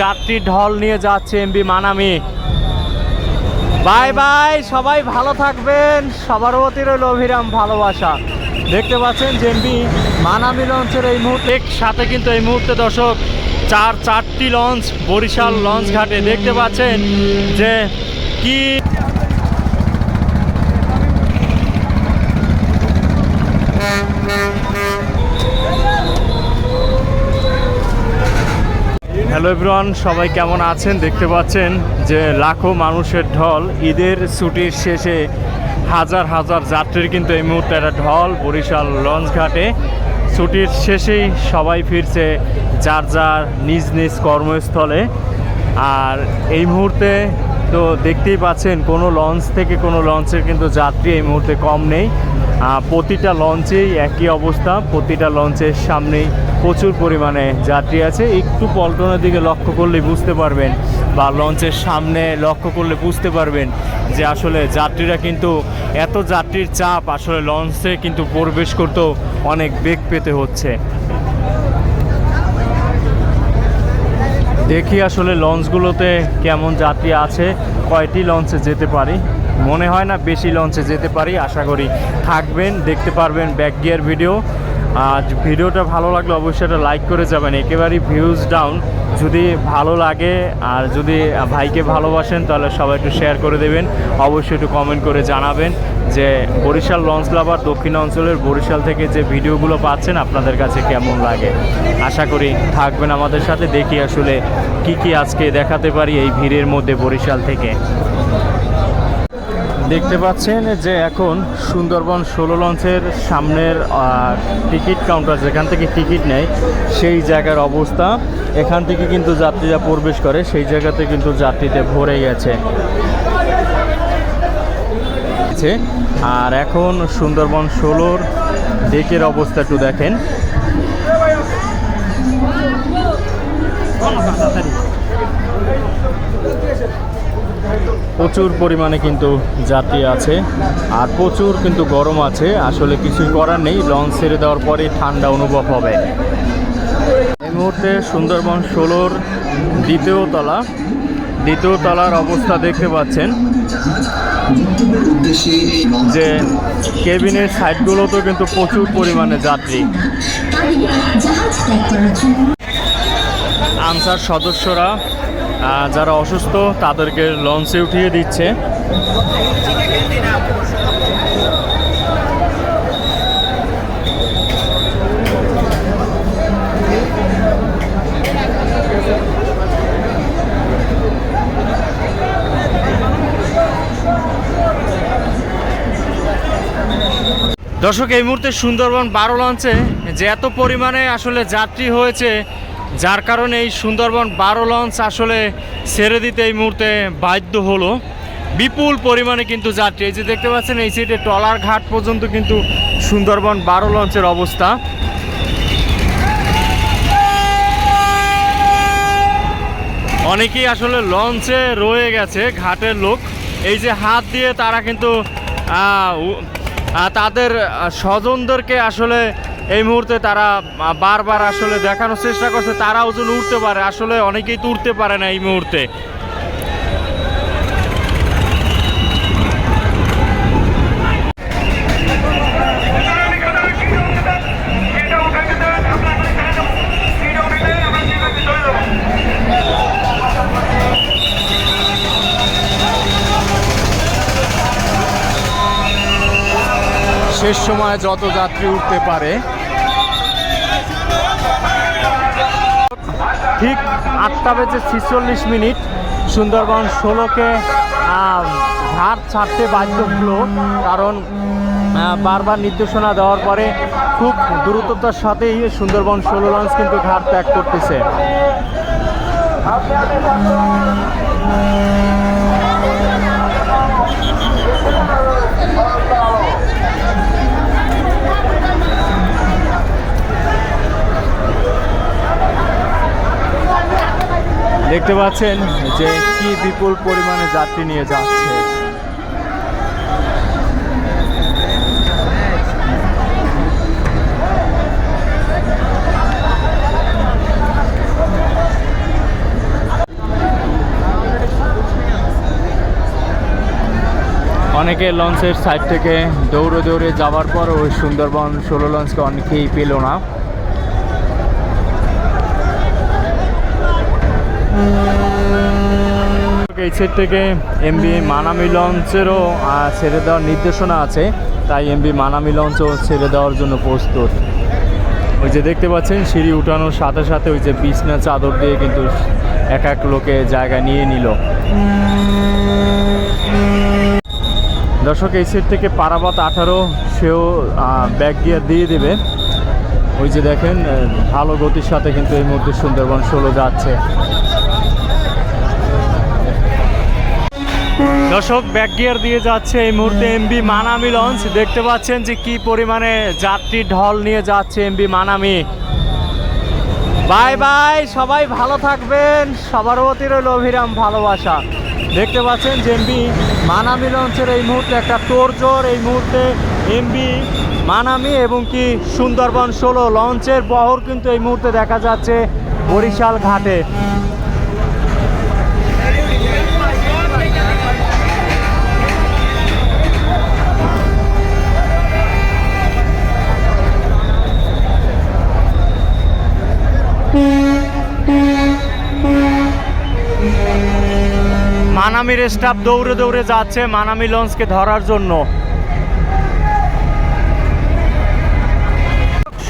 যাত্রী ঢল নিয়ে যাচ্ছে এমবি মানামি। বাই বাই, সবাই ভালো থাকবেন। সবার প্রতি রইল অভিরাম ভালোবাসা। দেখতে পাচ্ছেন যে এমবি মানামি লঞ্চের এই মুহূর্তে সাথে কিন্তু এই মুহূর্তে দর্শক, চার চারটি লঞ্চ, বরিশাল লঞ্চ ঘাটে। দেখতে পাচ্ছেন যে কি হ্যালো এভরিওয়ান সবাই কেমন আছেন? দেখতে পাচ্ছেন যে লাখো মানুষের ঢল। ঈদের ছুটির শেষে হাজার হাজার যাত্রীর কিন্তু এই মুহূর্তে একটা ঢল বরিশাল লঞ্চ ঘাটে। ছুটির শেষেই সবাই ফিরছে যার যার নিজ নিজ কর্মস্থলে। আর এই মুহূর্তে তো দেখতেই পাচ্ছেন, কোনো লঞ্চ থেকে কোনো লঞ্চের কিন্তু যাত্রী এই মুহূর্তে কম নেই। প্রতিটা লঞ্চেই একই অবস্থা, প্রতিটা লঞ্চের সামনেই প্রচুর পরিমাণে যাত্রী আছে। একটু পল্টনের দিকে লক্ষ্য করলে বুঝতে পারবেন বা লঞ্চের সামনে লক্ষ্য করলে বুঝতে পারবেন যে আসলে যাত্রীরা কিন্তু এত যাত্রীর চাপ আসলে লঞ্চে কিন্তু প্রবেশ করতেও অনেক বেগ পেতে হচ্ছে। দেখি আসলে লঞ্চগুলোতে কেমন যাত্রী আছে, কয়টি লঞ্চে যেতে পারি। মনে হয় না বেশি লঞ্চে যেতে পারি, আশা করি থাকবেন, দেখতে পারবেন ব্যাক গিয়ার ভিডিও। আর ভিডিওটা ভালো লাগলে অবশ্যই একটা লাইক করে যাবেন। একেবারেই ভিউজ ডাউন যদি ভালো লাগে আর যদি ভাইকে ভালোবাসেন, তাহলে সবাই একটু শেয়ার করে দেবেন। অবশ্যই একটু কমেন্ট করে জানাবেন যে বরিশাল লঞ্চ লাভার দক্ষিণ অঞ্চলের বরিশাল থেকে যে ভিডিওগুলো পাচ্ছেন, আপনাদের কাছে কেমন লাগে? আশা করি থাকবেন আমাদের সাথে। দেখি আসলে কি কি আজকে দেখাতে পারি এই ভিড়ের মধ্যে বরিশাল থেকে। দেখতে পাচ্ছেন যে এখন সুন্দরবন ষোলো লঞ্চের সামনের টিকিট কাউন্টার যেখান থেকে টিকিট নেয়, সেই জায়গার অবস্থা। এখান থেকে কিন্তু যাত্রীরা প্রবেশ করে, সেই জায়গাতে কিন্তু যাত্রীতে ভরে গেছে। আর এখন সুন্দরবন ষোলোর ডেকের অবস্থা একটু দেখেন। প্রচুর পরিমাণে কিন্তু যাত্রী আছে আর প্রচুর কিন্তু গরম আছে। আসলে কিছুই করার নেই লঞ্চ ছেড়ে দেওয়ার পরে ঠান্ডা অনুভব হবে। এই মুহূর্তে সুন্দরবন ষোলোর দ্বিতীয় তলা। দ্বিতীয় তলার অবস্থা দেখতে পাচ্ছেন যে কেবিনের সাইডগুলোতেও কিন্তু প্রচুর পরিমাণে যাত্রী। জন্য আনসার সদস্যরা যারা অসুস্থ, তাদেরকে লঞ্চে উঠিয়ে দিচ্ছে। দর্শক, এই মুহূর্তে সুন্দরবন বারো লঞ্চে যে এত পরিমাণে আসলে যাত্রী হয়েছে যার কারণে এই সুন্দরবন বারো লঞ্চ আসলে ছেড়ে দিতে এই মুহূর্তে বাধ্য হলো। বিপুল পরিমাণে কিন্তু যাত্রী। এই যে দেখতে পাচ্ছেন, এই সাইডে টলার ঘাট পর্যন্ত কিন্তু সুন্দরবন বারো লঞ্চের অবস্থা। অনেকেই আসলে লঞ্চে রয়ে গেছে, ঘাটের লোক। এই যে হাত দিয়ে তারা কিন্তু তাদের স্বজনদেরকে আসলে এই মুহূর্তে তারা বারবার আসলে দেখানোর চেষ্টা করছে। তারাও যেন উঠতে পারে। আসলে অনেকেই তো উঠতে পারে না এই মুহূর্তে। শেষ সময় যত যাত্রী উঠতে পারে ঠিক আটটা বেজে ছিচল্লিশ মিনিট। সুন্দরবন ষোলোকে ঘাট ছাড়তে বাধ্য হলো, কারণ বারবার নির্দেশনা দেওয়ার পরে খুব দ্রুততার সাথেই সুন্দরবন ষোলো লঞ্চ কিন্তু ঘাট ত্যাগ করতেছে। দেখতে পাচ্ছেন যে কি বিপুল পরিমাণে যাত্রী নিয়ে যাচ্ছে। অনেকে লঞ্চের সাইড থেকে দৌড়ে দৌড়ে যাওয়ার পর ওই সুন্দরবন ষোলো লঞ্চকে অনেকেই পেল না। এই সাইড থেকে এমবি মানামি লঞ্চেরও ছেড়ে দেওয়ার নির্দেশনা আছে। তাই এমবি মানামি লঞ্চও ছেড়ে দেওয়ার জন্য প্রস্তুত। ওই যে দেখতে পাচ্ছেন, সিঁড়ি উঠানোর সাথে সাথে ওই যে বিছনা চাদর দিয়ে কিন্তু এক এক লোকে জায়গা নিয়ে নিল। দর্শক, এই সেট থেকে পারাবাত আঠারো, সেও ব্যাক গিয়ার দিয়ে দেবে। ওই যে দেখেন ভালো গতির সাথে কিন্তু এই মুহূর্তে সুন্দরবন ষোলো যাচ্ছে। দর্শক ব্যাক গিয়ার দিয়ে যাচ্ছে এই মুহূর্তে এমবি মানামি লঞ্চ। দেখতে পাচ্ছেন যে কি পরিমাণে যাত্রী ঢল নিয়ে যাচ্ছে এমবি মানামি। বাই বাই, সবাই ভালো থাকবেন। সবার প্রতি রইল অভিরাম ভালোবাসা। দেখতে পাচ্ছেন যে এমবি মানামি লঞ্চের এই মুহূর্তে একটা তোড়জোড়। এই মুহূর্তে এমবি মানামি এবং কি সুন্দরবন ষোলো লঞ্চের বহর কিন্তু এই মুহূর্তে দেখা যাচ্ছে বরিশাল ঘাটে। মানামির স্টাফ দৌড়ে দৌড়ে যাচ্ছে মানামি লঞ্চকে ধরার জন্য।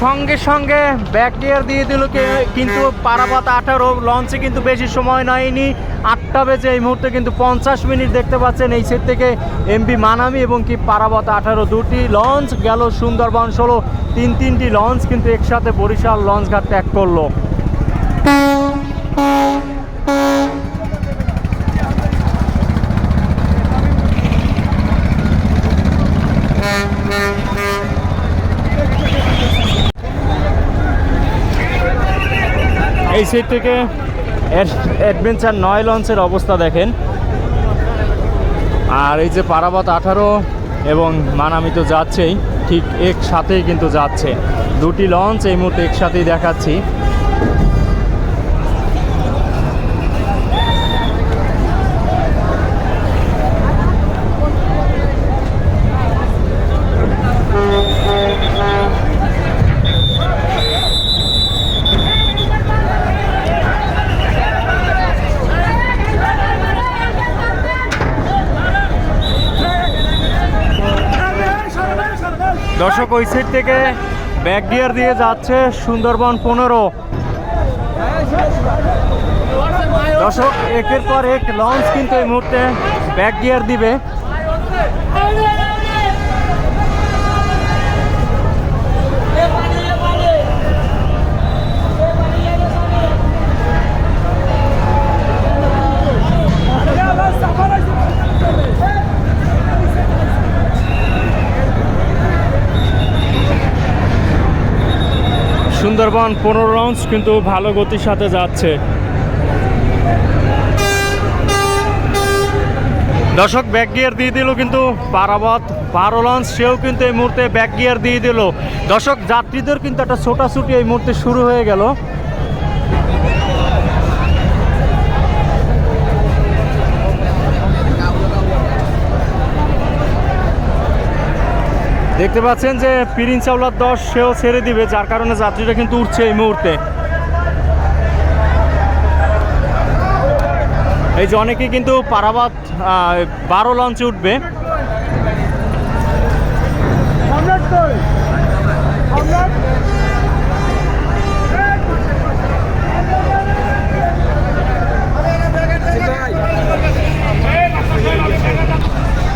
সঙ্গে সঙ্গে ব্যাক গিয়ার দিয়ে দিল কিন্তু পারাপাত আঠারো, লঞ্চে কিন্তু বেশি সময় নেয়নি। আটটা বেজে এই মুহূর্তে কিন্তু পঞ্চাশ মিনিট দেখতে পাচ্ছেন এই সেট থেকে এমবি মানামি এবং কি পারাবত আঠারো দুটি। লঞ্চ গেল সুন্দরবন ষোলো, তিন তিনটি লঞ্চ কিন্তু একসাথে বরিশাল লঞ্চ ঘাট ত্যাগ করল। এই সাইড থেকে অ্যাডভেঞ্চার নয় লঞ্চের অবস্থা দেখেন। আর এই যে পারাবাত আঠারো এবং মানামি তো যাচ্ছেই, ঠিক একসাথেই কিন্তু যাচ্ছে। দুটি লঞ্চ এই মুহূর্তে একসাথেই দেখাচ্ছি। দর্শক ওই সাইড থেকে ব্যাক গিয়ার দিয়ে যাচ্ছে সুন্দরবন পনেরো। দর্শক, একের পর এক লঞ্চ কিন্তু এই মুহূর্তে ব্যাক গিয়ার দিবে। সুন্দরবন পনেরো লঞ্চ কিন্তু ভালো গতির সাথে যাচ্ছে। দর্শক ব্যাক গিয়ার দিয়ে দিল কিন্তু পারাবত। বারো লঞ্চ সেও কিন্তু এই মুহূর্তে ব্যাক গিয়ার দিয়ে দিল। দর্শক, যাত্রীদের কিন্তু একটা ছোটাছুটি এই মুহূর্তে শুরু হয়ে গেল। দেখতে পাচ্ছেন যে পিরিন চাওলার দশ সেও ছেড়ে দিবে, যার কারণে যাত্রীরা কিন্তু উঠছে এই মুহূর্তে। এই যে অনেকেই কিন্তু পারাবাদ বারো লঞ্চে উঠবে।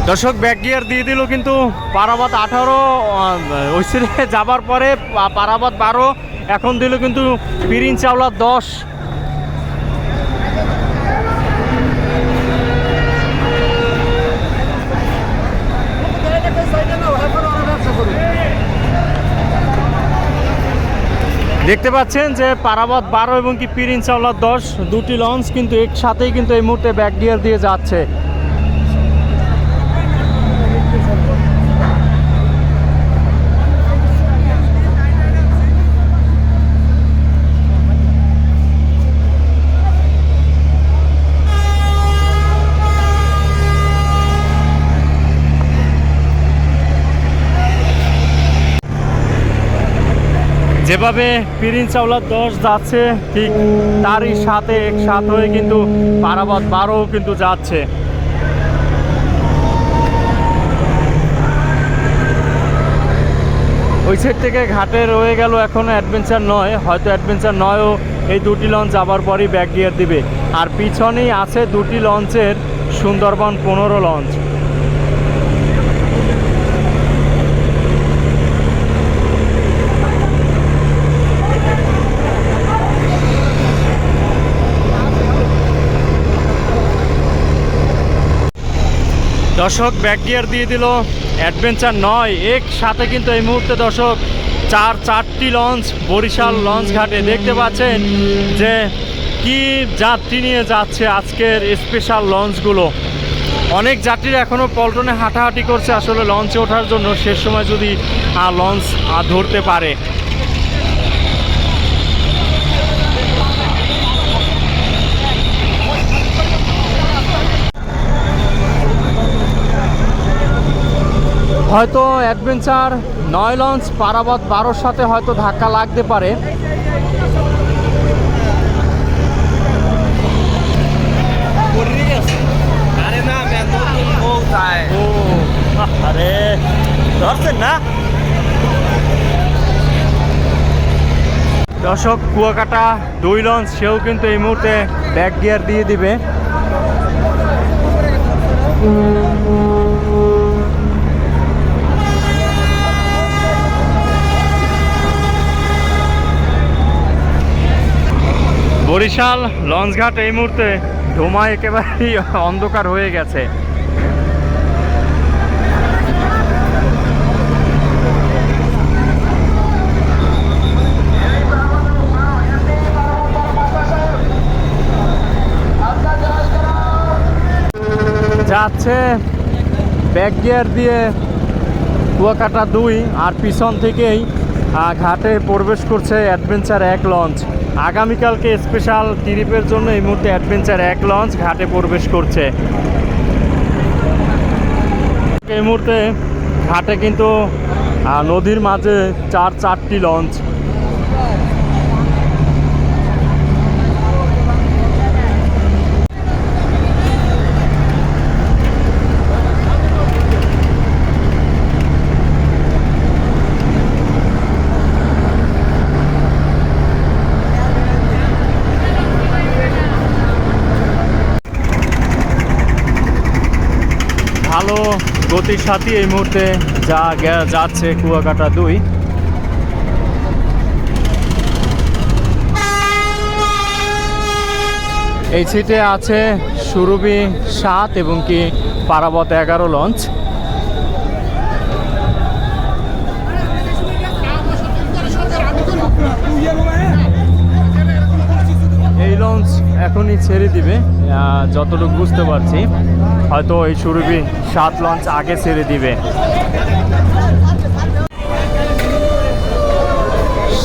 দর্শক ব্যাক গিয়ার দিয়ে দিল কিন্তু পারাবাত আঠারো ওই যাবার পরে পারাবাদ বারো, এখন দিল কিন্তু পিরিন চাওলা দশ। দেখতে পাচ্ছেন যে পারাবাত বারো এবং কি পিরিন চাওলা দশ, দুটি লঞ্চ কিন্তু একসাথেই কিন্তু এই মুহূর্তে ব্যাক গিয়ার দিয়ে যাচ্ছে। যেভাবে পিরিন চাওলার দশ যাচ্ছে, ঠিক তারই সাথে একসাথ হয়ে কিন্তু পারাবত বারো কিন্তু যাচ্ছে। ওই সাইড থেকে ঘাটে রয়ে গেল এখন অ্যাডভেঞ্চার নয়, হয়তো অ্যাডভেঞ্চার নয়ও এই দুটি লঞ্চ আবার পরই ব্যাক গিয়ার দিবে। আর পিছনেই আছে দুটি লঞ্চের সুন্দরবন পনেরো লঞ্চ দর্শক ব্যাক গিয়ার দিয়ে দিল। অ্যাডভেঞ্চার নয়, এক সাথে কিন্তু এই মুহূর্তে দর্শক, চার চারটি লঞ্চ বরিশাল লঞ্চ ঘাটে। দেখতে পাচ্ছেন যে কি যাত্রী নিয়ে যাচ্ছে আজকের স্পেশাল লঞ্চগুলো অনেক যাত্রীরা এখনও পল্টনে হাঁটাহাঁটি করছে, আসলে লঞ্চে ওঠার জন্য। শেষ সময় যদি লঞ্চ ধরতে পারে। হয়তো অ্যাডভেঞ্চার, নয় লঞ্চ, পারাবত বারোর সাথে হয়তো ধাক্কা লাগতে পারে। দর্শক, কুয়াকাটা দুই লঞ্চ, সেও কিন্তু এই মুহূর্তে ব্যাক গিয়ার দিয়ে দিবে। বরিশাল লঞ্চঘাট এই মুহূর্তে ধোঁয়ায় একেবারেই অন্ধকার হয়ে গেছে। যাচ্ছে ব্যাক গিয়ার দিয়ে কুয়াকাটা দুই আর পিছন থেকেই ঘাটে প্রবেশ করছে অ্যাডভেঞ্চার এক লঞ্চ। আগামীকালকে স্পেশাল ট্রিপের জন্য এই মুহূর্তে অ্যাডভেঞ্চার এক লঞ্চ, ঘাটে প্রবেশ করছে। এই মুহূর্তে ঘাটে কিন্তু নদীর মাঝে চার চারটি লঞ্চ ভালো গতির সাথে এই মুহূর্তে যা যাচ্ছে কুয়াকাটা দুই। এই সিটে আছে সুরভি সাত এবং কি পারাবত এগারো লঞ্চ। এখনই ছেড়ে দিবে। যতটুকু বুঝতে পারছি, হয়তো এই সুরভি সাত লঞ্চ আগে ছেড়ে দিবে।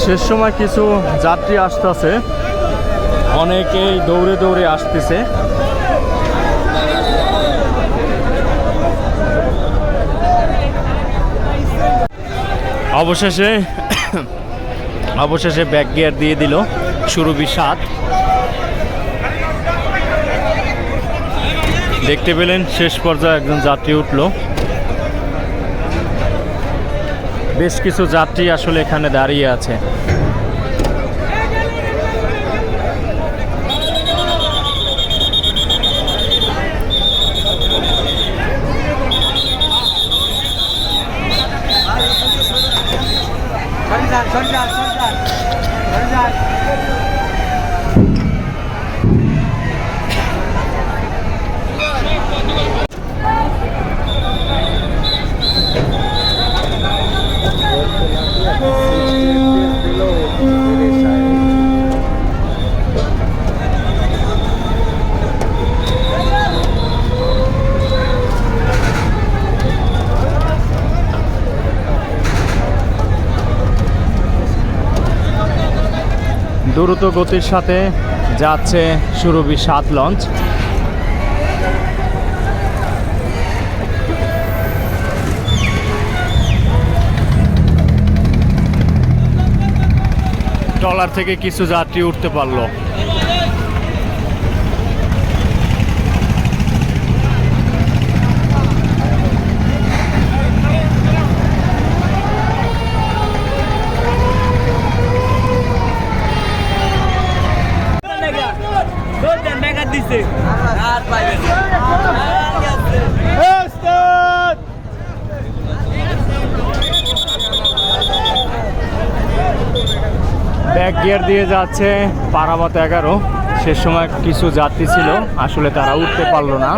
শেষ সময় কিছু যাত্রী আসতেছে। অনেকেই দৌড়ে দৌড়ে আসতেছে। অবশেষে অবশেষে ব্যাক গিয়ার দিয়ে দিল সুরভি সাত। দেখতে পেলেন শেষ পর্যায়ে একজন যাত্রী উঠল। বেশ কিছু যাত্রী আসলে এখানে দাঁড়িয়ে আছে। দ্রুত গতির সাথে যাচ্ছে সুরভি সাত লঞ্চ ট্রলার থেকে কিছু যাত্রী উঠতে পারল। দিছে। আর পাইবে এক গিয়ার দিয়ে যাচ্ছে পারাবত এগারো। সে সময় কিছু যাত্রী ছিল, আসলে তারা উঠতে পারল না।